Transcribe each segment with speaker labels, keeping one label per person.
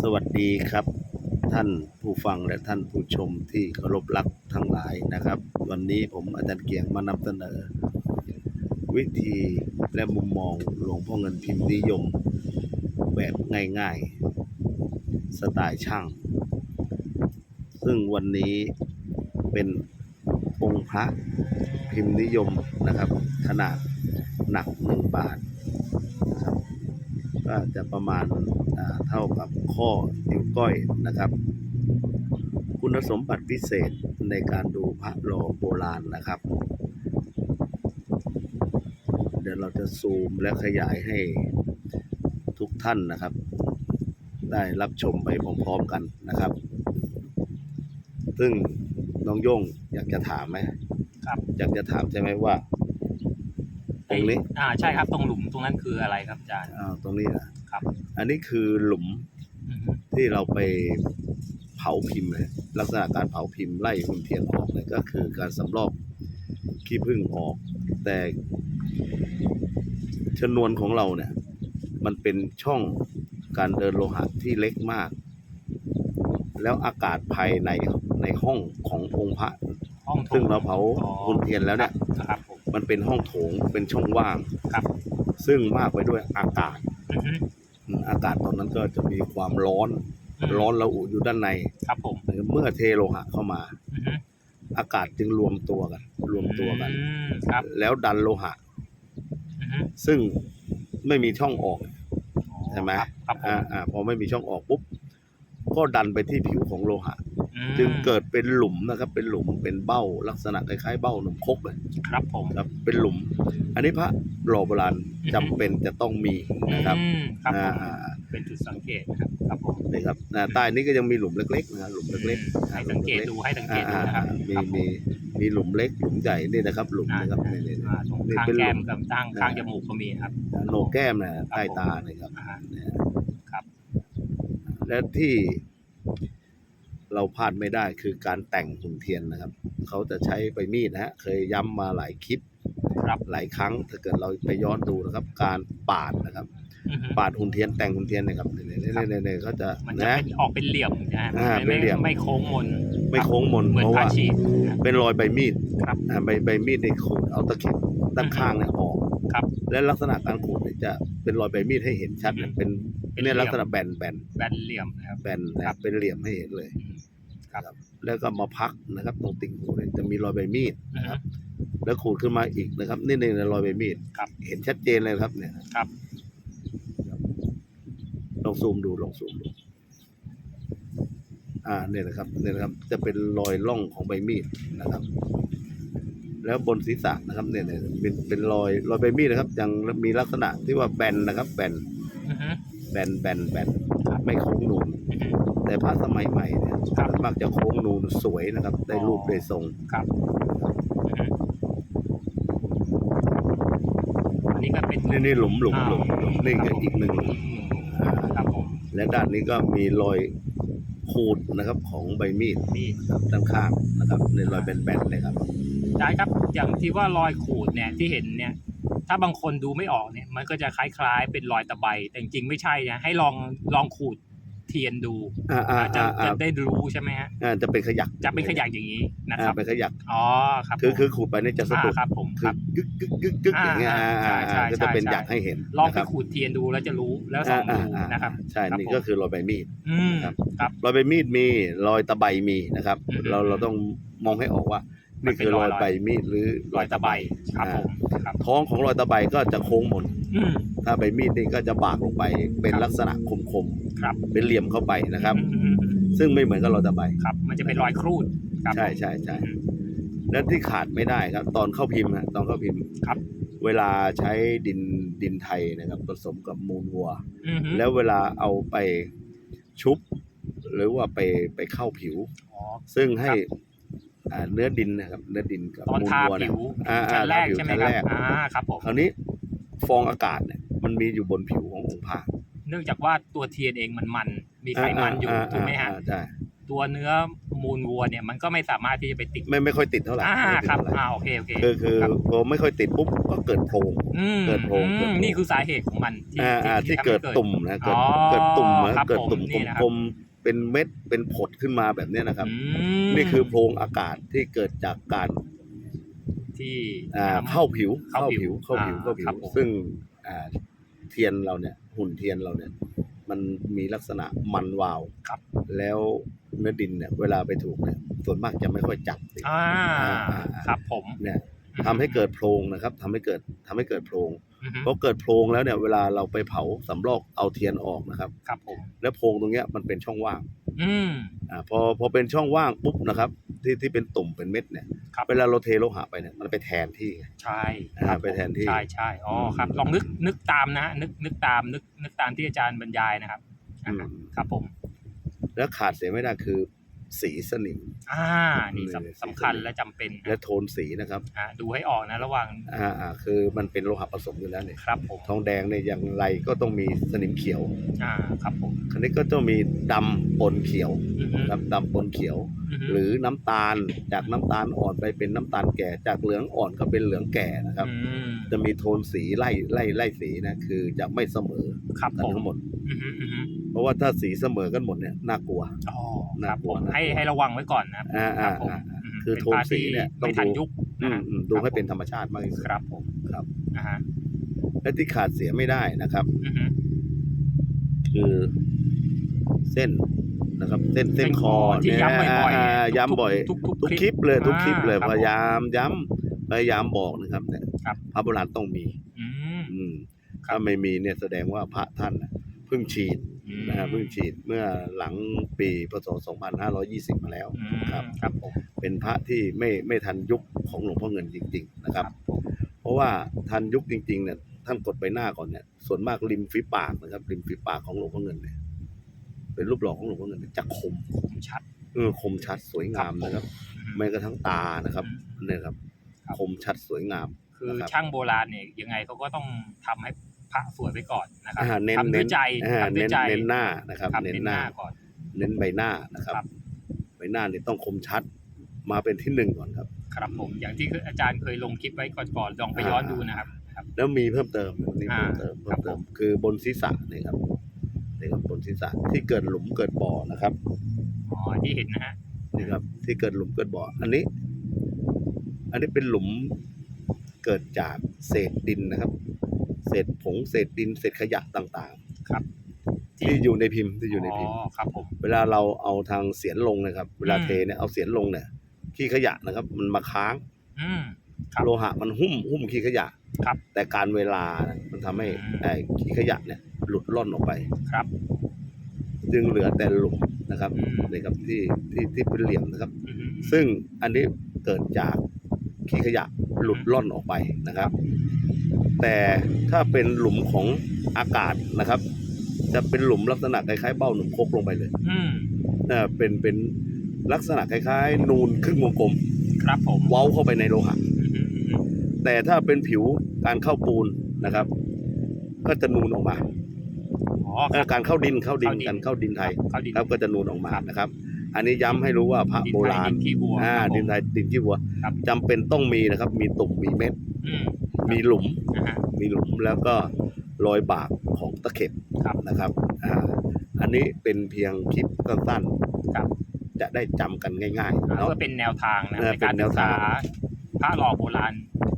Speaker 1: สวัสดีครับ ท่านผู้ฟังและท่านผู้ชมที่เคารพรักทั้งหลายนะครับ วันนี้ผมอาจารย์เกียงมานำเสนอ วิธีและมุมมองหลวงพ่อเงินพิมพ์นิยม แบบง่ายๆ สไตล์ช่าง ซึ่งวันนี้เป็นองค์พระพิมพ์นิยมนะครับ ขนาดหนักหนึ่งบาท ก็จะประมาณอ่าเท่ากับข้อนิ้วก้อยนะครับ คุณสมบัติพิเศษในการดูพระโลโบราณนะครับ เดี๋ยวเราจะซูมและขยายให้ทุกท่านนะครับ ได้รับชมไปพร้อมๆกันนะครับ ซึ่งน้องโย่งอยากจะถามไหม
Speaker 2: ครับ
Speaker 1: อยากจะถามใช่ไหมว่า ตรงนี้
Speaker 2: อ่าใช่ครับ ตรงหลุมตรงนั้นคืออะไรครับอาจารย์
Speaker 1: อ่าตรงนี้นะครับ อันนี้คือหลุม
Speaker 2: อือฮึ
Speaker 1: ที่เราไปเผาพิมพ์เลยลักษณะการเผาพิมพ์ไล่หุ่นเทียนออกเลยก็คือการสำรอกขี้ผึ้งออก แต่ชนวนของเราเนี่ย มันเป็นช่องการเดินโลหะที่เล็กมาก แล้วอากาศภายในในห้องขององค์พระ
Speaker 2: ห้องโถ
Speaker 1: ซึ่งเราเผา
Speaker 2: อ๋อ
Speaker 1: หุ่นเทียนแล้วเนี่ย
Speaker 2: นะครับผ ม
Speaker 1: มันเป็นห้องโถงเป็นช่องว่าง
Speaker 2: ครับ
Speaker 1: ซึ่งมากไปด้วยอากาศ
Speaker 2: อือฮึ
Speaker 1: อืมอากาศตอนนั้นก็จะมีความร้อน ร้อนระอุอยู่ด้านใน
Speaker 2: ครับผม
Speaker 1: เมื่อเทโลหะเข้ามา
Speaker 2: อือฮึ
Speaker 1: อากาศจึงรวมตัวกัน รวมตัวกัน
Speaker 2: อืมครับ
Speaker 1: แล้วดันโลหะ
Speaker 2: อือฮึ
Speaker 1: ซึ่งไม่มีช่องออก
Speaker 2: อ๋อ
Speaker 1: ใช่ไหม
Speaker 2: ครับครับผม
Speaker 1: อ่าอ่าพอไม่มีช่องออกปุ๊บ ก็ดันไปที่ผิวของโลหะ
Speaker 2: อืม
Speaker 1: จึงเกิดเป็นหลุมนะครับ เป็นหลุมเป็นเบ้าลักษณะคล้ายๆเบ้าหนมครกเลย
Speaker 2: ครับผม
Speaker 1: ครับเป็นหลุม อันนี้พระหล่อโบราณจำเป็นจะต้องมีนะครับ
Speaker 2: อืมครับผ
Speaker 1: อ่ามอ่าอ่า
Speaker 2: เป็นจุดสังเกตนะครับครับผม
Speaker 1: นี่ครับอ่าใต้นี้ก็ยังมีหลุมเล็กๆนะหลุมเล็กๆ
Speaker 2: ให้สังเกตดูให้สังเกตดู
Speaker 1: อ่า
Speaker 2: นะครับ
Speaker 1: อ่ามี
Speaker 2: ครับผ
Speaker 1: มีมีหลุมเล็ก หลุมใหญ่นี่นะครับ หลุม
Speaker 2: อ่า
Speaker 1: นะครับนี่นี่
Speaker 2: อ่าตรง
Speaker 1: นี่
Speaker 2: ข้าง
Speaker 1: เป็นห
Speaker 2: แก้
Speaker 1: ลุ
Speaker 2: ม
Speaker 1: ม
Speaker 2: กับตั้งข้างจมูกก็มีนะครับ
Speaker 1: โหนกแก้มนะใต้ตาเนี่ยครับ
Speaker 2: อ่า
Speaker 1: เนี่ย
Speaker 2: ครับ
Speaker 1: และที่ เราพลาดไม่ได้คือการแต่งหุ่นเทียนนะครับ เขาจะใช้ใบมีดนะฮะเคยย้ำมาหลายคลิป
Speaker 2: ครับ
Speaker 1: หลายครั้งถ้าเกิดเราไปย้อนดูนะครับ การปาดนะครับ
Speaker 2: อือฮึ
Speaker 1: ปาดหุ่นเทียนแต่งหุ่นเทียนเนะครับเนี่ยเนี่ยเนี่ยเนี่ยเนี่ยเขาจะ
Speaker 2: มันจะ
Speaker 1: นะ
Speaker 2: เป็นออกเป็นเหลี่ยมนะฮะ
Speaker 1: อ่า
Speaker 2: ไม่
Speaker 1: เป็นเหลี่ยม
Speaker 2: ไม่โค้งมน
Speaker 1: ไม่โค้งมน
Speaker 2: เหมือน
Speaker 1: เพราะ
Speaker 2: ผ้า
Speaker 1: ว่า
Speaker 2: ชีตนะครับ
Speaker 1: เป็นรอยใบมีด
Speaker 2: ครับ
Speaker 1: อ่าใบใบมีดในขูดเอาตะเข็บด้านข้างเนี่ยออก
Speaker 2: ครับ
Speaker 1: และลักษณะการขูดเนี่ยจะเป็นรอยใบมีดให้เห็นชัดเลยเป็น
Speaker 2: เป็น
Speaker 1: เนี่ย
Speaker 2: เหลี่ยม
Speaker 1: ลักษณะแบนแบน
Speaker 2: แบนเหลี่ยมนะครับ
Speaker 1: แบนนะครับเป็นเหลี่ยมให้เห็นเลย
Speaker 2: อืม ครับ
Speaker 1: แล้วก็มาพักนะครับ ตรงติ่งหูเนี่ยจะมีรอยใบมีด
Speaker 2: อือ
Speaker 1: นะ
Speaker 2: ฮึ
Speaker 1: ครับ แล้วขูดขึ้นมาอีกนะครับนี่นี่รอยใบมีด
Speaker 2: ครับ
Speaker 1: เห็นชัดเจนเลยครับ เนี่ย
Speaker 2: ครับ
Speaker 1: ลองซูมดูลองซูมดู อ่าเนี่ยนะครับเนี่ยนะครับ จะเป็นรอยร่องของใบมีดนะครับ แล้วบนศีรษะนะครับเนี่ยเนี่ยเป็นเป็นรอยรอยใบมีดนะครับ ยังมีลักษณะที่ว่าแบนนะครับ แบน
Speaker 2: อือฮึ
Speaker 1: แบนแบนแบนไม่โค้งนูน
Speaker 2: อือฮึ
Speaker 1: แต่พระสมัยใหม่เนี่ย
Speaker 2: ครับ
Speaker 1: มักจะโค้งนูนสวยนะครับ ได้รูป
Speaker 2: อ๋อ
Speaker 1: ได้ทรง
Speaker 2: ครับอือฮึอันนี้ก็เป็น
Speaker 1: นี่นี่หลุมหลุม
Speaker 2: อ่า
Speaker 1: หลุมหลุมนี่ก็อีกหนึ่งหลุมอ่า
Speaker 2: ครับผม
Speaker 1: และด้านนี้ก็มีรอยขูดนะครับของใบมีด
Speaker 2: นี่
Speaker 1: ครับด้านข้างนะครับในรอยแบนๆเลยครับ
Speaker 2: ได้ครับอย่างที่ว่ารอยขูดเนี่ยที่เห็นเนี่ย ถ้าบางคนดูไม่ออกเนี่ย มันก็จะคล้ายๆ เป็นรอยตะไบแต่จริงๆไม่ใช่นะให้ลองลองขูด เทียนดู
Speaker 1: อ่าอ่า
Speaker 2: จะ
Speaker 1: อ่าอ่า
Speaker 2: จะได้รู้ใช่ไหมฮะ
Speaker 1: อ่าจะเป็นขยัก
Speaker 2: จะเป็นขยะอย่างนี้นะ
Speaker 1: อ่า
Speaker 2: ครับ
Speaker 1: เป็นขยัก
Speaker 2: อ๋อครับ
Speaker 1: คือ
Speaker 2: ผม
Speaker 1: คือขูดไปเนี่ยจะสะ
Speaker 2: อ่า
Speaker 1: ดุด
Speaker 2: ครับผม
Speaker 1: คื
Speaker 2: ค
Speaker 1: อ
Speaker 2: รับ
Speaker 1: กึกกึกกึกกึกอย่างเงี้ย
Speaker 2: อ่า
Speaker 1: อ่า
Speaker 2: ใช่
Speaker 1: อ่า
Speaker 2: ใช่
Speaker 1: ก็จะเป็น
Speaker 2: ใช่
Speaker 1: หยักให้เห็น
Speaker 2: ลอง
Speaker 1: นะ
Speaker 2: ไป
Speaker 1: ครับ
Speaker 2: ขูดเทียนดูแล้วจะรู้แล้วส่องดูนะครับ
Speaker 1: ใช่
Speaker 2: ครับ
Speaker 1: นี่
Speaker 2: ผม
Speaker 1: ก็คือรอยใบมีด
Speaker 2: อืม
Speaker 1: ครับ
Speaker 2: ครับ
Speaker 1: รอยใบมีดมีรอยตะไบมีนะครับ
Speaker 2: อืม
Speaker 1: เราเราต้องมองให้ออกว่า
Speaker 2: มั
Speaker 1: นี่
Speaker 2: นเป็น
Speaker 1: คือรอย
Speaker 2: รอย
Speaker 1: ใบมีดหรือ
Speaker 2: รอยตะไบครับผมครับ
Speaker 1: ท้องของรอยตะไบก็จะโค้งมน
Speaker 2: อืม
Speaker 1: ถ้าใบมีดนี่ก็จะบากลงไป เป็น
Speaker 2: ครับ
Speaker 1: ลักษณะคม
Speaker 2: ครับ
Speaker 1: ๆ เป็นเหลี่ยมเข้าไปนะครับ
Speaker 2: อืมอืมอืม
Speaker 1: ซึ่งไม่เหมือนกับรอยตะไบ
Speaker 2: ครับ มันจะเป็นรอยครูดครับ
Speaker 1: ใช่ใช่ใช่
Speaker 2: อืม
Speaker 1: และที่ขาดไม่ได้ครับ ตอนเข้าพิมพ์ฮะตอนเข้าพิมพ์
Speaker 2: ครับ
Speaker 1: เวลาใช้ดินดินไทยนะครับ ผสมกับมูลวัว
Speaker 2: อืม
Speaker 1: แล้วเวลาเอาไปชุบ หรือว่าไปไปเข้าผิว
Speaker 2: อ๋อ
Speaker 1: ซึ่งให้
Speaker 2: ครับ
Speaker 1: อ่าเนื้อดินนะครับ เนื้อดินกับ
Speaker 2: ตอน
Speaker 1: มูล
Speaker 2: ทา
Speaker 1: วัวเนี่
Speaker 2: ผิ
Speaker 1: ยวอ่า
Speaker 2: ชั้นแรก
Speaker 1: ทาผิว
Speaker 2: ใช่ไหม
Speaker 1: ชั้น
Speaker 2: ครับ
Speaker 1: แรก
Speaker 2: อ่าครับผม
Speaker 1: คราวนี้ ฟองอากาศเนี่ยมันมีอยู่บนผิวขององค์พระ
Speaker 2: เนื่องจากว่าตัวเทียนเองมันมันมีไขมันอยู่าาถูกไหมฮะ
Speaker 1: อ่าใช่
Speaker 2: ตัวเนื้อมูลวัวเนี่ยมันก็ไม่สามารถที่จะไปติด
Speaker 1: ไม่ไม่ค่อยติดเท่าไหร่
Speaker 2: อ่า
Speaker 1: ไม่ติด
Speaker 2: ครับ
Speaker 1: เท่าไหร่
Speaker 2: อ่าโอเคโอเค
Speaker 1: คือคือ
Speaker 2: รับ
Speaker 1: พอไม่ค่อยติดปุ๊บก็เกิดโพรง
Speaker 2: อืม
Speaker 1: เกิดโพรง
Speaker 2: อืม
Speaker 1: เกิดโพรง
Speaker 2: นี่คือสาเหตุของมันที่
Speaker 1: อ่าอ่าที่
Speaker 2: ทำให้
Speaker 1: เกิดตุ่มนะเกิด
Speaker 2: อ๋อ
Speaker 1: เกิดตุ่มนะครับเกิดตุ่ม
Speaker 2: ผมนี่นะครับ
Speaker 1: กลมๆเป็นเม็ดเป็นผดขึ้นมาแบบเนี้ยนะครับ
Speaker 2: อืม
Speaker 1: นี่คือโพรงอากาศที่เกิดจากการ
Speaker 2: ที่
Speaker 1: อ่า
Speaker 2: น้ำ
Speaker 1: เข้าผิว
Speaker 2: เข้า
Speaker 1: เข้า
Speaker 2: ผิ
Speaker 1: ผิ
Speaker 2: ว
Speaker 1: วเข้าผิว
Speaker 2: อ่า
Speaker 1: เข้าผิ
Speaker 2: ครั
Speaker 1: ว
Speaker 2: บผม
Speaker 1: ซึ่งอ่าเทียนเราเนี่ยหุ่นเทียนเราเนี่ย มันมีลักษณะมันวาว
Speaker 2: ครับ
Speaker 1: แล้วเนื้อดินเนี่ย เวลาไปถูกเนี่ยส่วนมากจะไม่ค่อยจับติด
Speaker 2: อ่า
Speaker 1: อ่าอ่า
Speaker 2: ครับผม
Speaker 1: เนี่ยทำให้เกิดโพรงนะครับทำให้เกิดทำให้เกิดโพรง
Speaker 2: อือฮึ
Speaker 1: พอเกิดโพรงแล้วเนี่ยเวลาเราไปเผาสำรอกเอาเทียนออกนะครับ
Speaker 2: ครับผม
Speaker 1: แล้วโพรงตรงเนี้ยมันเป็นช่องว่าง
Speaker 2: อืม
Speaker 1: อ่าพอพอเป็นช่องว่างปุ๊บนะครับ ที่ที่เป็นตุ่มเป็นเม็ดเนี่ย
Speaker 2: ครับ
Speaker 1: เวลาเราเทโลหะไปเนี่ยมันไปแทนที่ไง
Speaker 2: ใช่
Speaker 1: อ่า
Speaker 2: ครับ
Speaker 1: ไปแทนที่
Speaker 2: ใช่ใช่อ๋อครับ ลองนึกนึกตามนะนึกนึกตามนึกนึกตามที่อาจารย์บรรยายนะครับ
Speaker 1: อืม
Speaker 2: ครับผม
Speaker 1: แล้วขาดเสียไม่ได้คือ สีสนิม
Speaker 2: อ่า นี่
Speaker 1: อืม
Speaker 2: สำสำคัญและจำเป็น
Speaker 1: และ
Speaker 2: นะ
Speaker 1: โทนสีนะครับ
Speaker 2: อ่าดูให้ออกนะระหว่าง
Speaker 1: อ่าอ่าคือมันเป็นโลหะผสมอยู่แล้วเนี่ย
Speaker 2: ครับผม
Speaker 1: ทองแดงเนี่ยอย่างไรก็ต้องมีสนิมเขียว
Speaker 2: อ่าครับผม
Speaker 1: คราวนี้ก็ต้องมีดำปนเขียว
Speaker 2: อือฮึ
Speaker 1: ครับดำปนเขียว
Speaker 2: อือฮึ
Speaker 1: หรือน้ำตาลจากน้ำตาลอ่อนไปเป็นน้ำตาลแก่ จากเหลืองอ่อนก็เป็นเหลืองแก่นะครับ
Speaker 2: อืม
Speaker 1: จะมีโทนสีไล่ไล่ไล่สีนะคือจะไม่เสมอ
Speaker 2: ครับ
Speaker 1: กัน
Speaker 2: ผม
Speaker 1: ทั้งหมด
Speaker 2: อือฮึอือฮึ
Speaker 1: เพ ราะว่าถ้าสีเสมอกันหมดเนี่ยน่ากลัว
Speaker 2: อ๋อ
Speaker 1: น่า
Speaker 2: ครับ
Speaker 1: กลั
Speaker 2: ผ
Speaker 1: ว
Speaker 2: ม
Speaker 1: น่ากลัว
Speaker 2: ให้ให้ระวังไว้ก่อนนะครับ
Speaker 1: อ่า
Speaker 2: ครั
Speaker 1: อ่า
Speaker 2: บผม
Speaker 1: อ่า
Speaker 2: อืม
Speaker 1: คือ
Speaker 2: เป็
Speaker 1: โทน
Speaker 2: ผ้า
Speaker 1: สีเนี่ยต้อง
Speaker 2: ไม่ทัน
Speaker 1: ดู
Speaker 2: ยุค
Speaker 1: อื
Speaker 2: นะ
Speaker 1: ม
Speaker 2: ฮะ
Speaker 1: อืมดูให้
Speaker 2: ครับ
Speaker 1: เป็นธรรมชาติมากที่สุด
Speaker 2: ครับผม
Speaker 1: ครับ
Speaker 2: นะฮะ
Speaker 1: และที่ขาดเสียไม่ได้นะครับ
Speaker 2: อือฮึ
Speaker 1: คือเส้นนะครับ เส้นเส้นคอ
Speaker 2: ที่ย้ำบ่อยๆาทุกๆ
Speaker 1: ย้ำบ่อย
Speaker 2: ทุกๆ
Speaker 1: ทุก
Speaker 2: ค
Speaker 1: ค
Speaker 2: ลิ
Speaker 1: ลิ
Speaker 2: ป
Speaker 1: ปเลยทุกคลิปเลย
Speaker 2: อ่าครับ
Speaker 1: พยายามย้ำพยายามบอกนะครับเนี่ย
Speaker 2: ครับ
Speaker 1: พระโบราณต้องมี
Speaker 2: อืม
Speaker 1: อืม
Speaker 2: ครับ
Speaker 1: ถ้าไม่มีเนี่ยแสดงว่าพระท่านน่ะเพิ่งฉีด
Speaker 2: อืม
Speaker 1: นะฮะเพิ่งฉีดเมื่อหลังปีพศ 2520 มาแล้ว
Speaker 2: อืม
Speaker 1: ครับ
Speaker 2: ครับผม
Speaker 1: เป็นพระที่ไม่ไม่ทันยุคของหลวงพ่อเงินจริง ๆ นะครับ
Speaker 2: ผม
Speaker 1: เพราะว่าทันยุคจริงๆเนี่ยท่านกดไปหน้าก่อนเนี่ยส่วนมากริมฝีปากนะครับริมฝีปากของหลวงพ่อเงินเนี่ยเป็นรูปหล่อของหลวงพ่อเงินเนี่ยจะคม
Speaker 2: ผมชัด
Speaker 1: เออคมชัดสวยงามนะครับ
Speaker 2: อืม
Speaker 1: แม้กระทั่งตานะครับ
Speaker 2: อืม
Speaker 1: เนี่ยครับ
Speaker 2: ครับ
Speaker 1: คมชัดสวยงาม
Speaker 2: คือ
Speaker 1: นะครับ
Speaker 2: ช่างโบราณเนี่ยยังไงเขาก็ต้องทำให้พ ระสวยไว้ก่อนนะครับ
Speaker 1: อ่าเน้น
Speaker 2: ทำด้
Speaker 1: เน้
Speaker 2: วย
Speaker 1: น
Speaker 2: ใจ
Speaker 1: อ่า
Speaker 2: ทำด้ว
Speaker 1: เน้
Speaker 2: ย
Speaker 1: น
Speaker 2: ใจ
Speaker 1: เน้นหน้านะครับ
Speaker 2: ครับ
Speaker 1: เน้น
Speaker 2: เน้น
Speaker 1: ห
Speaker 2: ห
Speaker 1: น้า
Speaker 2: น้าก่อน
Speaker 1: เน้นใบหน้านะครับ
Speaker 2: ครับ
Speaker 1: ใบหน้าเนี่ยต้องคมชัดมาเป็นที่หนึ่งก่อนครับ
Speaker 2: ครับผมอย่างที่อาจารย์เคยลงคลิปไว้ก่อนๆลองไปย้อนดูนะครับครับ
Speaker 1: แล้วมีเพิ่มเติมมี
Speaker 2: อ่า
Speaker 1: เพิ่มเติม
Speaker 2: ครั
Speaker 1: เพิ่
Speaker 2: บ
Speaker 1: มเติมคือบนศีรษะนี่ครับนี่ครับบนศีรษะที่เกิดหลุมเกิดบ่อนะครับ
Speaker 2: อ๋อที่เห็นนะฮะ
Speaker 1: นี่ครับ ที่เกิดหลุมเกิดบ่ออันนี้ อันนี้เป็นหลุมเกิดจากเศษดินนะครับ เศษผงเศษดินเศษขยะต่าง
Speaker 2: ครับ
Speaker 1: ๆที่อยู่ในพิมพ์ที่อยู่ในพิมพ์
Speaker 2: อ๋อครับผม
Speaker 1: เวลาเราเอาทางเสียนลงนะครับ เวลา
Speaker 2: อืม
Speaker 1: เทเนี่ยเอาเสียนลงเนี่ยขี้ขยะนะครับ มันมาค้าง
Speaker 2: อืมครับ
Speaker 1: โลหะมันหุ้มหุ้มขี้ขยะ
Speaker 2: ครับ
Speaker 1: แต่การเวลานะมันทำให้
Speaker 2: อืม
Speaker 1: ไอ้ขี้ขยะเนี่ย หลุดล่อนออกไป
Speaker 2: ครับ
Speaker 1: จึงเหลือแต่หลุมนะครับ
Speaker 2: อืม
Speaker 1: นี่ครับที่ที่ที่เป็นเหลี่ยมนะครับ
Speaker 2: อืม
Speaker 1: ซึ่งอันนี้เกิดจากขี้ขยะหลุดล่อนออกไปนะครับ แต่ถ้าเป็นหลุมของอากาศนะครับ จะเป็นหลุมลักษณะคล้ายๆเบ้าหนุ่มโคกลงไปเลย
Speaker 2: อืม
Speaker 1: เอ่อเป็นเป็นลักษณะคล้ายๆ นูนครึ่งวงกลม
Speaker 2: ครับผม
Speaker 1: เว้าเข้าไปในโลหะ
Speaker 2: อืมอืมอืม
Speaker 1: แต่ถ้าเป็นผิวการเข้าปูนนะครับ ก็จะนูนออกมา
Speaker 2: อ๋อ
Speaker 1: เอ่อการเข้าดินเข้าดิน
Speaker 2: เข้าดิน
Speaker 1: การเข้าดินไทย
Speaker 2: เขาดิน
Speaker 1: ครับก็จะนูนออกมา
Speaker 2: ครับ
Speaker 1: นะครับ อันนี้ย้ำให้รู้ว่าพระ
Speaker 2: ดิน
Speaker 1: โบ
Speaker 2: ไทย
Speaker 1: ราณ
Speaker 2: ดินขี้วัว
Speaker 1: อ่า
Speaker 2: ครับผม
Speaker 1: ดินไทยดินขี้วัว
Speaker 2: ครับ
Speaker 1: จำเป็นต้องมีนะครับ มีตุ่มมีเม็ด
Speaker 2: อืม
Speaker 1: มีหลุม
Speaker 2: นะฮะ
Speaker 1: มีหลุมแล้วก็รอยบากของตะเข็บ
Speaker 2: ครับ
Speaker 1: นะครับอ่าอันนี้เป็นเพียงคลิปสั้น
Speaker 2: ครับ
Speaker 1: ๆจะได้จำกันง่ายๆ
Speaker 2: เพื่
Speaker 1: เนาะ
Speaker 2: อเป็นแนวทางนะ
Speaker 1: เออ
Speaker 2: ในการ
Speaker 1: เป็นแน
Speaker 2: ศึ
Speaker 1: ว
Speaker 2: ก
Speaker 1: ทา
Speaker 2: ษางพระหล่อโบราณ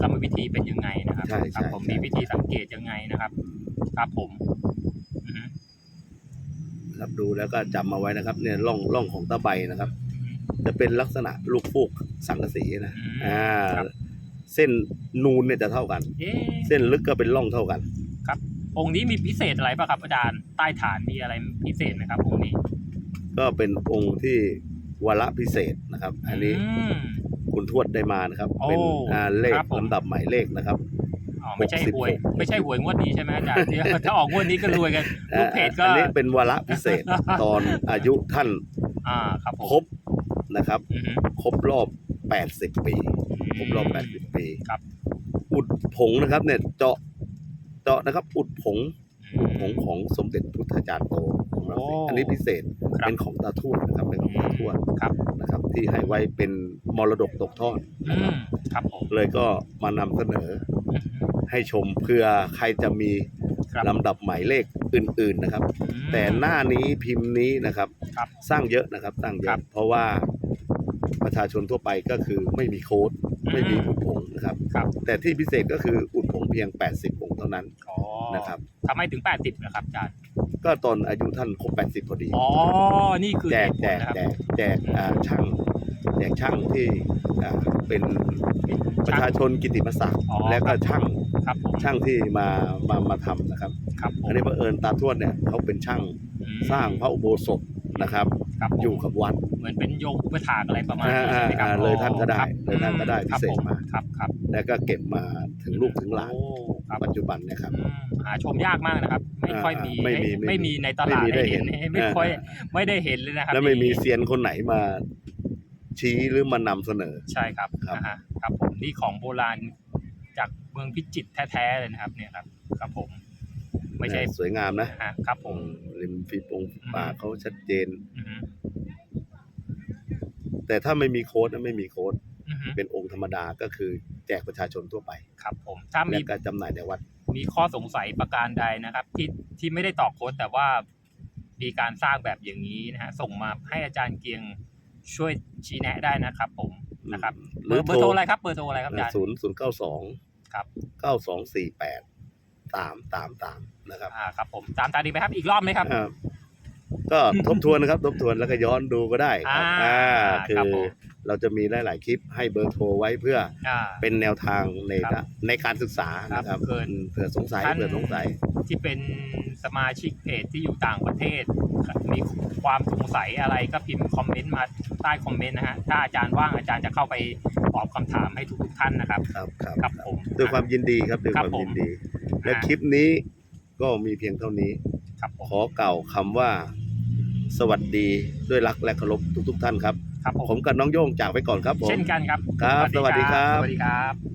Speaker 2: กรรมวิธีเป็นยังไงนะครับ
Speaker 1: ใช่
Speaker 2: ครับ
Speaker 1: ใช่
Speaker 2: ผม
Speaker 1: ใช่
Speaker 2: มีวิธีสังเกตยังไงนะครับ ครับผมอืม
Speaker 1: ครับดูแล้วก็จำมาไว้นะครับเนี่ยร่องร่องของตะไบนะครับ
Speaker 2: อืม
Speaker 1: จะเป็นลักษณะลูกฟูกสังกะสีนะ
Speaker 2: อืม
Speaker 1: อ่า
Speaker 2: ครับ
Speaker 1: เส้นนูนเนี่ยจะเท่ากัน
Speaker 2: เอ๊ะ
Speaker 1: เส้นลึกก็เป็นร่องเท่ากัน
Speaker 2: องค์นี้มีพิเศษอะไรป่ะครับอาจารย์ใต้ฐานมีอะไรพิเศษไหมครับองค์นี้
Speaker 1: ก็เป็นองค์ที่วาระพิเศษนะครับ อันนี้
Speaker 2: อืม
Speaker 1: คุณทวดได้มานะครับ
Speaker 2: โอ้
Speaker 1: เป็นอ่าเลข
Speaker 2: ครับผม
Speaker 1: ลำดับหมายเลขนะครับ
Speaker 2: อ๋อไม่ใช่
Speaker 1: 66
Speaker 2: หวย ไม่ใช่หวยงวดนี้ใช่ไหมอาจารย์เดี๋ยวถ้าออกงวดนี้ก็รวยกัน ลูกเพจก็
Speaker 1: อันนี้เป็นวาระพิเศษ ตอนอายุท่าน
Speaker 2: อ่าครับผม
Speaker 1: ครบนะครับ
Speaker 2: อือฮึ
Speaker 1: ครบรอบ 80 ปีครบรอบ80 ปี
Speaker 2: ครับ
Speaker 1: อุดผงนะครับ เนี่ยเจาะเจาะนะครับ อุดผง
Speaker 2: อืม
Speaker 1: ผงของสมเด็จพุทธจารย์โตของเรา
Speaker 2: โอ้
Speaker 1: อันนี้พิเศษ
Speaker 2: ครับ
Speaker 1: เป็นของตาทวดนะครับเป็นของตาทวด
Speaker 2: ครับ
Speaker 1: นะครับ ที่ให้ไว้เป็นมรดกตกทอด
Speaker 2: อืมครับผม
Speaker 1: เลยก็มานำเสนอ
Speaker 2: อืม
Speaker 1: ให้ชมเพื่อใครจะมี
Speaker 2: ครับ
Speaker 1: ลำดับหมายเลขอื่น ๆนะครับ
Speaker 2: อืม
Speaker 1: แต่หน้านี้พิมพ์นี้นะครับ
Speaker 2: ครับ
Speaker 1: สร้างเยอะนะครับสร้างเย
Speaker 2: ครั
Speaker 1: อะ
Speaker 2: บ
Speaker 1: เพราะว่า ประชาชนทั่วไปก็คือไม่มีโค้ดไม่มีอุดผงนะครับ
Speaker 2: ครับ
Speaker 1: แต่ที่พิเศษก็คืออุดผงเพียง 80ผงเท่านั้น
Speaker 2: อ๋อ
Speaker 1: นะครับ
Speaker 2: ทำไมถึง 80นะครับอาจารย์
Speaker 1: ก็ตอนอายุท่านครบ80พอดี
Speaker 2: อ๋อ นี่คือ
Speaker 1: แจ
Speaker 2: เห
Speaker 1: ก
Speaker 2: ตุผ
Speaker 1: แจ
Speaker 2: ล
Speaker 1: ก
Speaker 2: นะครับ
Speaker 1: แจกแจกอ่าช่างแจกช่างที่อ่าเป็นประชาชนกิตติมศักดิ์
Speaker 2: อ๋อ
Speaker 1: แล้วก็ช่าง
Speaker 2: ครับผม
Speaker 1: ช่างที่มามามาทำนะครับ
Speaker 2: ครับผม
Speaker 1: อันนี้บังเอิญตาทวดเนี่ยเขาเป็นช่าง
Speaker 2: อืม
Speaker 1: สร้างพระอุโบสถนะครับ
Speaker 2: ครับผม
Speaker 1: อยู่กับวัด
Speaker 2: เหมือนเป็นโยมอุปถากอะไรประมาณนี้
Speaker 1: อ่า
Speaker 2: ใช่ไหมครับ
Speaker 1: อ่าเลยท่านก็ได้
Speaker 2: ครับ
Speaker 1: เลยท่านก็ได้
Speaker 2: ครับ
Speaker 1: พิเศษ
Speaker 2: ผม
Speaker 1: มา
Speaker 2: ครับครับ
Speaker 1: แล้วก็เก็บมาถึงลูกถึงหลาน
Speaker 2: โอ้ครับ
Speaker 1: ปัจจุบันเนะครับ
Speaker 2: อืมหาชมยากมากนะครับ ไม่ค่อยมี
Speaker 1: อ่าไม่มีไม่มี
Speaker 2: ไม่มีในตลาด
Speaker 1: ไม่มีได้
Speaker 2: ให้เห็น
Speaker 1: เห็น
Speaker 2: ไม่ค่อย
Speaker 1: อ่า
Speaker 2: ไม่ได้เห็นเลยนะครับ
Speaker 1: แล้วไม่มี
Speaker 2: นี่
Speaker 1: เซียนคนไหนมา ชี้หรือมานำเสนอ
Speaker 2: ใช่ครับ
Speaker 1: ครับ
Speaker 2: นะฮะครับผมนี่ของโบราณจากเมืองพิจิตรแท้ๆเลยนะครับเนี่ยครับครับผม ไม่ใช่
Speaker 1: สวยงามนะ
Speaker 2: ฮะครับผม
Speaker 1: ริมฝีปงฝีปากเขาชัดเจน
Speaker 2: อือฮึ
Speaker 1: แต่ถ้าไม่มีโค้ดนะไม่มีโค้ด
Speaker 2: อือฮึ
Speaker 1: เป็นองค์ธรรมดาก็คือแจกประชาชนทั่วไป
Speaker 2: ครับผมถ้า
Speaker 1: และ
Speaker 2: มี
Speaker 1: ก็จำหน่ายในวัด
Speaker 2: มีข้อสงสัยประการใดนะครับ ที่ที่ไม่ได้ตอบโค้ดแต่ว่ามีการสร้างแบบอย่างนี้นะฮะส่งมาให้อาจารย์เกียงช่วยชี้แนะได้นะครับผม นะครับ
Speaker 1: ห
Speaker 2: เบ
Speaker 1: รืออ
Speaker 2: ร์เบอร์โทรอะไรครับเบอร์โทรอะไรครับอาจารย์
Speaker 1: ศูนย์ศูนย์เก้าสอง
Speaker 2: ครับ
Speaker 1: เก้าสองสี่แปด สามสามสามนะครับ
Speaker 2: อ่าครับผมตามตาดีไหมครับอีกรอบไหมครับ
Speaker 1: ครับ ก็ทบทวนนะครับ ทบทวนแล้วก็ย้อนดูก็ได้ครับ
Speaker 2: อ่า
Speaker 1: คื
Speaker 2: ครับ
Speaker 1: อ
Speaker 2: ผม
Speaker 1: เราจะมีหลาย ๆ คลิปให้เบอร์โทรไว้เพื่อ
Speaker 2: อ่า
Speaker 1: เป็นแนวทางใน
Speaker 2: ครับ
Speaker 1: ในการศึกษานะครับ
Speaker 2: ครับเกิน
Speaker 1: อืมเผื่อสงสัย
Speaker 2: ท่าน
Speaker 1: เผื่อสงสัย
Speaker 2: ที่เป็นสมาชิกเพจที่อยู่ต่างประเทศ มีความสงสัยอะไรก็พิมพ์คอมเมนต์มาใต้คอมเมนต์นะฮะ ถ้าอาจารย์ว่างอาจารย์จะเข้าไปตอบคำถามให้ทุกๆท่านนะครับ
Speaker 1: ครับครับ
Speaker 2: ครับผม
Speaker 1: ด้วยความยินดีครับด้วย
Speaker 2: ครั
Speaker 1: ค
Speaker 2: บ
Speaker 1: วาม
Speaker 2: ผม
Speaker 1: ยินดี และคลิปนี้ก็มีเพียงเท่านี้
Speaker 2: ครับผม
Speaker 1: ขอเกล่าวคำว่า สวัสดีด้วยรักและเคารพทุกๆท่านครับ
Speaker 2: ครับผ
Speaker 1: ผมมกับน้องโย่งจากไปก่อนครับผม
Speaker 2: เช่นกันครับ
Speaker 1: ครับ สวัสดีครับ
Speaker 2: สวัสดีครับ